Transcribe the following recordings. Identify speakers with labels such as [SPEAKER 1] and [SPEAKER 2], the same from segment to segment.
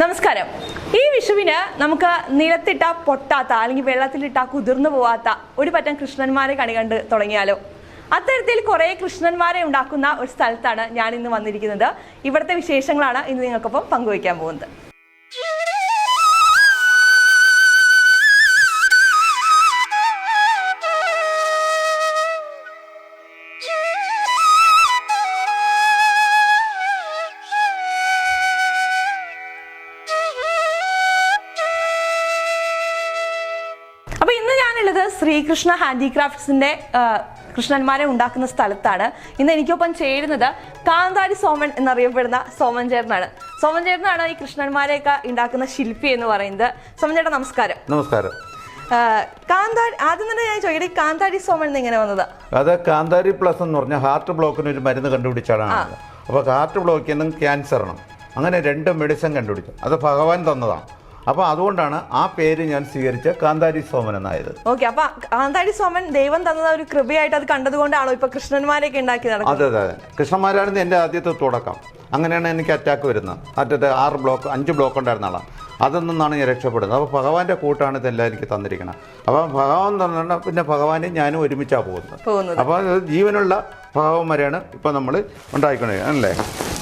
[SPEAKER 1] നമസ്കാരം. ഈ വിഷുവിന് നമുക്ക് നിലത്തിട്ട പൊട്ടാത്ത അല്ലെങ്കിൽ വെള്ളത്തിലിട്ട കുതിർന്നു പോവാത്ത ഒരു പറ്റം കൃഷ്ണന്മാരെ കണി കണ്ട് തുടങ്ങിയാലോ? അത്തരത്തിൽ കുറെ കൃഷ്ണന്മാരെ ഉണ്ടാക്കുന്ന ഒരു സ്ഥലത്താണ് ഞാൻ ഇന്ന് വന്നിരിക്കുന്നത്. ഇവിടുത്തെ വിശേഷങ്ങളാണ് ഇന്ന് നിങ്ങൾക്കൊപ്പം പങ്കുവയ്ക്കാൻ പോകുന്നത്. ഞാനുള്ളത് ശ്രീകൃഷ്ണ ഹാൻഡിക്രാഫ്റ്റ്സിന്റെ കൃഷ്ണന്മാരെ ഉണ്ടാക്കുന്ന സ്ഥലത്താണ്. ഇന്ന് എനിക്കൊപ്പം ചേരുന്നത് കാന്താരി സോമൻ എന്നറിയപ്പെടുന്ന സോമൻ ചേട്ടനാണ്. സോമൻ ചേട്ടനാണ് ഈ കൃഷ്ണന്മാരെയൊക്കെ ഉണ്ടാക്കുന്ന ശില്പി എന്ന് പറയുന്നത്. സോമൻ ചേട്ടൻ നമസ്കാരം.
[SPEAKER 2] നമസ്കാരം.
[SPEAKER 1] കാന്താരി ആദ്യം തന്നെ ഞാൻ ചോദിക്കട്ടെ ഈ കാന്താരി സോമൻ എന്ന് എങ്ങനെ വന്നത്?
[SPEAKER 2] അത് കാന്താരി പ്ലസ് എന്ന് പറഞ്ഞാൽ ഹാർട്ട് ബ്ലോക്കിന് ഒരു മരുന്ന് കണ്ടുപിടിച്ചാണ് അപ്പോൾ ഹാർട്ട് ബ്ലോക്കിനും ക്യാൻസറിനും അങ്ങനെ രണ്ട് മെഡിസിൻ കണ്ടുപിടിച്ചു. അത് ഭഗവാൻ തന്നതാണ്. അപ്പോൾ അതുകൊണ്ടാണ് ആ പേര് ഞാൻ സ്വീകരിച്ച കാന്താരി സോമൻ എന്നായത്.
[SPEAKER 1] ഓക്കെ അപ്പൊ കാന്താരി സോമൻ ദൈവം തന്ന ഒരു കൃപയായിട്ട് അത് കണ്ടതുകൊണ്ടാണോ? ഇപ്പൊ കൃഷ്ണന്മാരെയൊക്കെ ഉണ്ടാക്കി നടക്കുന്നത്.
[SPEAKER 2] അതെ അതെ കൃഷ്ണന്മാരായിരുന്നു എന്റെ ആദ്യത്തെ തുടക്കം. അങ്ങനെയാണ് എനിക്ക് അറ്റാക്ക് വരുന്നത്. അറ്റത്തെ ആറ് ബ്ലോക്ക് അഞ്ച് ബ്ലോക്ക് ഉണ്ടായിരുന്ന ആളാണ്. അതിൽ നിന്നാണ് ഞാൻ രക്ഷപ്പെടുന്നത്. അപ്പോൾ ഭഗവാന്റെ കൂട്ടാണ് ഇതെല്ലാം എനിക്ക് തന്നിരിക്കുന്നത് അപ്പം ഭഗവാൻ തന്നെ പിന്നെ ഭഗവാനെ ഞാനും ഒരുമിച്ചാണ് പോകുന്നത്. അപ്പോൾ ജീവനുള്ള ഭഗവാന്മാരെയാണ് ഇപ്പം നമ്മൾ ഉണ്ടായിക്കൊണ്ടിരിക്കുന്നത് അല്ലേ?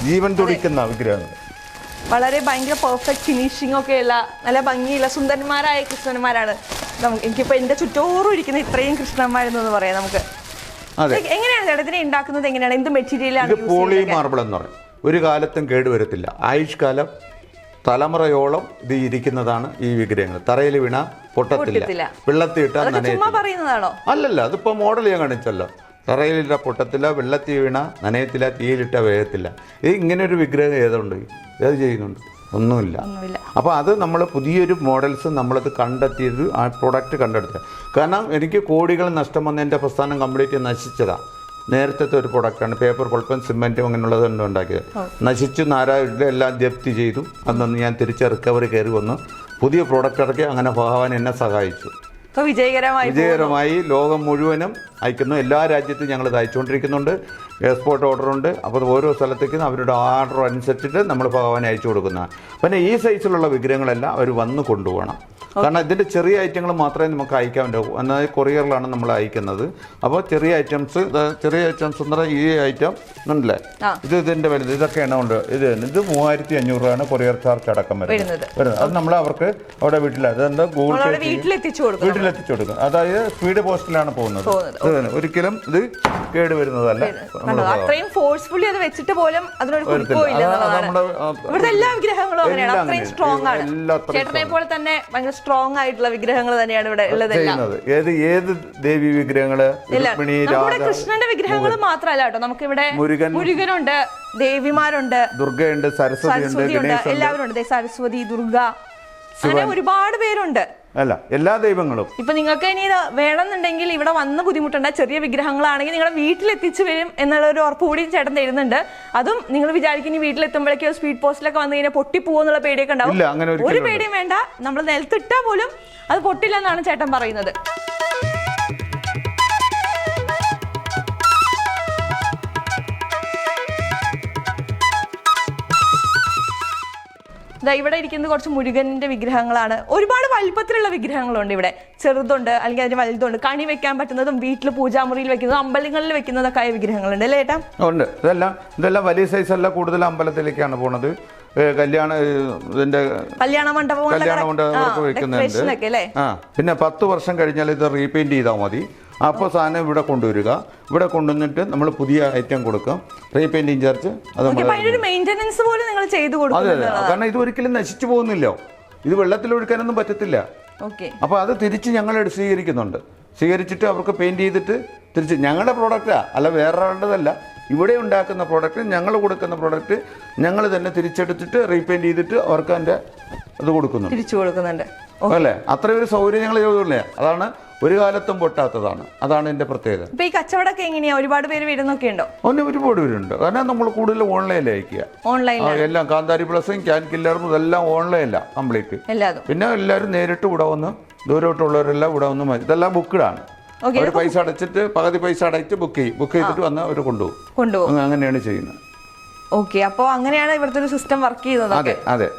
[SPEAKER 2] ജീവൻ തുടിക്കുന്ന വിഗ്രഹങ്ങൾ.
[SPEAKER 1] വളരെ ഭയങ്കര പെർഫെക്റ്റ് ഫിനിഷിംഗ് ഒക്കെ ഉള്ള നല്ല ഭംഗിയുള്ള സുന്ദരന്മാരായ കൃഷ്ണന്മാരാണ്. നമുക്ക് എനിക്കിപ്പോൾ എന്റെ ചുറ്റോറും ഇരിക്കുന്ന ഇത്രയും കൃഷ്ണന്മാരെന്ന് പറയാം നമുക്ക്. എങ്ങനെയാണ് ചേട്ടത്തിനെ ഉണ്ടാക്കുന്നത്? എങ്ങനെയാണ്? എന്ത് മെറ്റീരിയലാണ്
[SPEAKER 2] പോളി മാർബിൾ എന്ന് പറയും. ഒരു കാലത്തും കേടുവരത്തില്ല. ആയുഷ്കാലം തലമുറയോളം ഇത് ഇരിക്കുന്നതാണ് ഈ വിഗ്രഹങ്ങൾ. തറയിൽ വീണ പൊട്ടത്തില്ല.
[SPEAKER 1] പറയുന്നതാണോ?
[SPEAKER 2] അല്ലല്ല അതിപ്പോ മോഡൽ ഞാൻ കാണിച്ചല്ലോ. തറയിലിട്ട പൊട്ടത്തില്ല വെള്ളത്തി വീണ നനയത്തില്ല തീയിലിട്ട വേഗത്തില്ല ഇത് ഇങ്ങനെ ഒരു വിഗ്രഹം ഏതുണ്ട്? ഏത് ചെയ്യുന്നുണ്ട്? ഒന്നുമില്ല. അപ്പോൾ അത് നമ്മൾ പുതിയൊരു മോഡൽസ് നമ്മളത് കണ്ടെത്തിയത് ആ പ്രൊഡക്റ്റ് കണ്ടെടുത്തത്. കാരണം എനിക്ക് കോടികൾ നഷ്ടം വന്ന എന്റെ പ്രസ്ഥാനം കംപ്ലീറ്റ് നശിച്ചതാണ് നേരത്തെ ഒരു പ്രൊഡക്റ്റാണ് പേപ്പർ കുഴപ്പം സിമെന്റും അങ്ങനെയുള്ളത് കൊണ്ട് ഉണ്ടാക്കിയത്. നശിച്ചു നാരായുടെ എല്ലാം ജപ്തി ചെയ്തു. അന്നൊന്ന് ഞാൻ തിരിച്ച് റിക്കവറി കയറി വന്നു പുതിയ പ്രോഡക്റ്റ് ഇറക്കി. അങ്ങനെ ഭഗവാൻ എന്നെ സഹായിച്ചു.
[SPEAKER 1] വിജയകരമായി
[SPEAKER 2] വിജയകരമായി ലോകം മുഴുവനും അയക്കുന്നു. എല്ലാ രാജ്യത്തും ഞങ്ങൾ അയച്ചുകൊണ്ടിരിക്കുന്നുണ്ട്. എക്സ്പോർട്ട് ഉണ്ട്. അപ്പോൾ ഓരോ സ്ഥലത്തേക്കും അവരുടെ ഓർഡർ അനുസരിച്ചിട്ട് നമ്മൾ ഭഗവാൻ അയച്ചു കൊടുക്കുന്നതാണ്. പിന്നെ ഈ സൈസിലുള്ള വിഗ്രഹങ്ങളെല്ലാം അവർ വന്ന് കൊണ്ടുപോകണം. കാരണം ഇതിന്റെ ചെറിയ ഐറ്റങ്ങൾ മാത്രമേ നമുക്ക് അയക്കാൻ പറ്റൂ എന്നാൽ കൊറിയറിലാണ് നമ്മൾ അയക്കുന്നത്. അപ്പോൾ ചെറിയ ഐറ്റംസ് ചെറിയ ഐറ്റംസ് എന്ന് പറഞ്ഞാൽ ഈ ഐറ്റം ഉണ്ടല്ലേ ഇത് ഇതിന്റെ വലുത് ഇതൊക്കെയാണ് ഉണ്ട് ഇത് തന്നെ. ഇത് മൂവായിരത്തി അഞ്ഞൂറ് രൂപയാണ് കൊറിയർ ചാർജ് അടക്കം
[SPEAKER 1] വരുന്നത്.
[SPEAKER 2] വരുന്നത്. അത് നമ്മൾ അവർക്ക് അവിടെ വീട്ടിൽ അതെന്താ ഗൂഗിൾ പേ
[SPEAKER 1] വീട്ടിലെത്തിച്ചു കൊടുക്കും
[SPEAKER 2] അതായത് സ്പീഡ് പോസ്റ്റിലാണ് പോകുന്നത്. ഒരിക്കലും ഇത് കേട് വരുന്നതല്ല.
[SPEAKER 1] അത്രയും ഫോഴ്സ്ഫുള്ളി അത് വെച്ചിട്ട് പോലും അതിനൊരു
[SPEAKER 2] ആ,
[SPEAKER 1] ഇവിടുത്തെ എല്ലാ വിഗ്രഹങ്ങളും അങ്ങനെയാണ്. അത്രയും സ്ട്രോങ് ആണ്. ചേട്ടനെ പോലെ തന്നെ ഭയങ്കര സ്ട്രോങ് ആയിട്ടുള്ള വിഗ്രഹങ്ങൾ തന്നെയാണ് ഇവിടെ
[SPEAKER 2] ഉള്ളത് ഏത് ഏത് ദേവി വിഗ്രഹങ്ങൾ?
[SPEAKER 1] കൃഷ്ണന്റെ വിഗ്രഹങ്ങൾ മാത്രമല്ല കേട്ടോ. നമുക്കിവിടെ
[SPEAKER 2] മുരുകൻ.
[SPEAKER 1] മുരുകനുണ്ട് ദേവിമാരുണ്ട്.
[SPEAKER 2] ദുർഗയുണ്ട് സരസ്വതി ഉണ്ട്
[SPEAKER 1] എല്ലാവരും ഉണ്ട് സരസ്വതി ദുർഗ അങ്ങനെ ഒരുപാട് പേരുണ്ട്.
[SPEAKER 2] അല്ല എല്ലാ ദൈവങ്ങളും.
[SPEAKER 1] ഇപ്പൊ നിങ്ങൾക്ക് ഇനി ഇത് വേണമെന്നുണ്ടെങ്കിൽ ഇവിടെ വന്ന് ബുദ്ധിമുട്ടുണ്ട്. ചെറിയ വിഗ്രഹങ്ങളാണെങ്കിൽ നിങ്ങളുടെ വീട്ടിലെത്തിച്ചു വരും എന്നുള്ള ഒരു ഉറപ്പ് കൂടി ചേട്ടൻ തരുന്നുണ്ട്. അതും നിങ്ങൾ വിചാരിക്കും ഇനി വീട്ടിലെത്തുമ്പോഴേക്കും സ്പീഡ് പോസ്റ്റിലൊക്കെ വന്നു കഴിഞ്ഞാൽ പൊട്ടിപ്പോകുന്നുള്ള പേടിയൊക്കെ ഉണ്ടാവും. ഒരു പേടിയും വേണ്ട. നമ്മൾ നിലത്തിട്ടാ പോലും അത് പൊട്ടില്ല എന്നാണ് ചേട്ടൻ പറയുന്നത്. ഇവിടെ ഇരിക്കുന്നത് കുറച്ച് മുരുകന്റെ വിഗ്രഹങ്ങളാണ്. ഒരുപാട് വലിപ്പത്തിലുള്ള വിഗ്രഹങ്ങളുണ്ട് ഇവിടെ. ചെറുതുണ്ട് അല്ലെങ്കിൽ അതിന് വലുതുണ്ട്. കണി വെക്കാൻ പറ്റുന്നതും വീട്ടിൽ പൂജാമുറിയിൽ വെക്കുന്നതും അമ്പലങ്ങളിൽ വെക്കുന്നതൊക്കെ ആയ വിഗ്രഹങ്ങളുണ്ട് അല്ലേ ഏട്ടാ?
[SPEAKER 2] ഉണ്ട്. ഇതെല്ലാം ഇതെല്ലാം വലിയ സൈസ് അല്ല കൂടുതൽ അമ്പലത്തിലേക്കാണ് പോണത്. കല്യാണ ഇതിന്റെ
[SPEAKER 1] കല്യാണ
[SPEAKER 2] കല്യാണ വെക്കുന്നുണ്ട്. ആ പിന്നെ പത്ത് വർഷം കഴിഞ്ഞാൽ ഇത് റീപെയിന്റ് ചെയ്താൽ മതി. അപ്പോൾ സാധനം ഇവിടെ കൊണ്ടുവരിക. ഇവിടെ കൊണ്ടുവന്നിട്ട് നമ്മൾ പുതിയ ഐറ്റം കൊടുക്കും. റീപെയിന്റിങ് ചാർജ് അത് നമ്മൾ
[SPEAKER 1] അപ്പൊ മെയിന്റനൻസ് പോലും നിങ്ങൾ ചെയ്തു
[SPEAKER 2] അതെ അതെ. കാരണം ഇത് ഒരിക്കലും നശിച്ചു പോകുന്നില്ലോ. ഇത് വെള്ളത്തിൽ ഒഴുക്കാനൊന്നും പറ്റത്തില്ല.
[SPEAKER 1] ഓക്കെ
[SPEAKER 2] അപ്പോൾ അത് തിരിച്ച് ഞങ്ങൾ സ്വീകരിക്കുന്നുണ്ട്. സ്വീകരിച്ചിട്ട് അവർക്ക് പെയിന്റ് ചെയ്തിട്ട് തിരിച്ച് ഞങ്ങളുടെ പ്രോഡക്റ്റാ അല്ല വേറൊരാളുടേതല്ല. ഇവിടെ ഉണ്ടാക്കുന്ന പ്രോഡക്റ്റ് ഞങ്ങൾ കൊടുക്കുന്ന പ്രോഡക്റ്റ് ഞങ്ങൾ തന്നെ തിരിച്ചെടുത്തിട്ട് റീപെയിന്റ് ചെയ്തിട്ട് അവർക്ക് അതിന്റെ അത് കൊടുക്കുന്നു
[SPEAKER 1] തിരിച്ചു കൊടുക്കുന്നുണ്ട്.
[SPEAKER 2] അല്ലേ? അത്രയും ഒരു സൗകര്യം ഞങ്ങൾ ചെയ്തില്ലേ അതാണ് ഒരു കാലത്തും പൊട്ടാത്തതാണ്. അതാണ് എന്റെ പ്രത്യേകത.
[SPEAKER 1] ഇപ്പൊ ഈ കച്ചവടമൊക്കെ എങ്ങനെയാ? ഒരുപാട് പേര് വരുന്നൊക്കെ ഉണ്ടോ
[SPEAKER 2] ഒന്നും ഒരുപാട് പേരുണ്ട്. കാരണം നമ്മൾ കൂടുതൽ ഓൺലൈനിൽ അയക്കുക.
[SPEAKER 1] ഓൺലൈൻ
[SPEAKER 2] ആ, എല്ലാം കാന്താരി പ്ലസും ക്യാൻ കില്ലറും ഇതെല്ലാം ഓൺലൈനിലാണ് കംപ്ലീറ്റ്
[SPEAKER 1] എല്ലാതും.
[SPEAKER 2] പിന്നെ എല്ലാവരും നേരിട്ട് ഇവിടെ വന്ന് ദൂരോട്ടുള്ളവരെല്ലാം ഇവിടെ വന്ന് മതി. ഇതെല്ലാം ബുക്കിടാണ്.
[SPEAKER 1] ഓക്കെ
[SPEAKER 2] അവർ പൈസ അടച്ചിട്ട് പകുതി പൈസ അടച്ചിട്ട് ബുക്ക് ചെയ്യും. ബുക്ക് ചെയ്തിട്ട് വന്ന് അവർ കൊണ്ടുപോകും.
[SPEAKER 1] കൊണ്ടുപോകും.
[SPEAKER 2] അങ്ങ- അങ്ങനെയാണ് ചെയ്യുന്നത്.
[SPEAKER 1] ഓക്കെ അപ്പോൾ അങ്ങനെയാണ് ഇവിടുത്തെ ഒരു സിസ്റ്റം വർക്ക് ചെയ്യുന്നത്.
[SPEAKER 2] അതെ അതെ.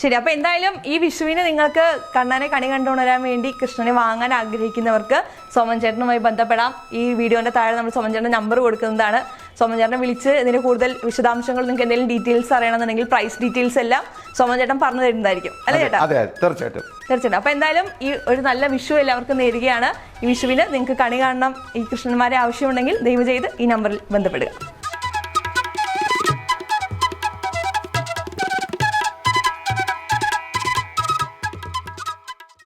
[SPEAKER 1] ശരി അപ്പൊ എന്തായാലും ഈ വിഷുവിന് നിങ്ങൾക്ക് കണ്ണനെ കണി കണ്ടുണരാൻ വേണ്ടി കൃഷ്ണനെ വാങ്ങാൻ ആഗ്രഹിക്കുന്നവർക്ക് സോമൻ ചേട്ടനുമായി ബന്ധപ്പെടാം. ഈ വീഡിയോന്റെ താഴെ നമ്മൾ സോമൻ നമ്പർ കൊടുക്കുന്നതാണ്. സോമൻ ചേട്ടനെ വിളിച്ച് ഇതിന് കൂടുതൽ വിശദാംശങ്ങൾ നിങ്ങൾക്ക് എന്തെങ്കിലും ഡീറ്റെയിൽസ് അറിയണമെന്നുണ്ടെങ്കിൽ പ്രൈസ് ഡീറ്റെയിൽസ് എല്ലാം സോമൻ ചേട്ടൻ പറഞ്ഞു തരുന്നതായിരിക്കും. അല്ലേ ചേട്ടാ?
[SPEAKER 2] തീർച്ചയായിട്ടും.
[SPEAKER 1] തീർച്ചയായിട്ടും. അപ്പൊ എന്തായാലും ഈ ഒരു നല്ല വിഷു എല്ലാവർക്കും നേരുകയാണ്. ഈ വിഷുവിന് നിങ്ങൾക്ക് കണി കാണണം ഈ കൃഷ്ണന്മാരെ ആവശ്യമുണ്ടെങ്കിൽ ദയവ് ചെയ്ത് ഈ നമ്പറിൽ ബന്ധപ്പെടുക.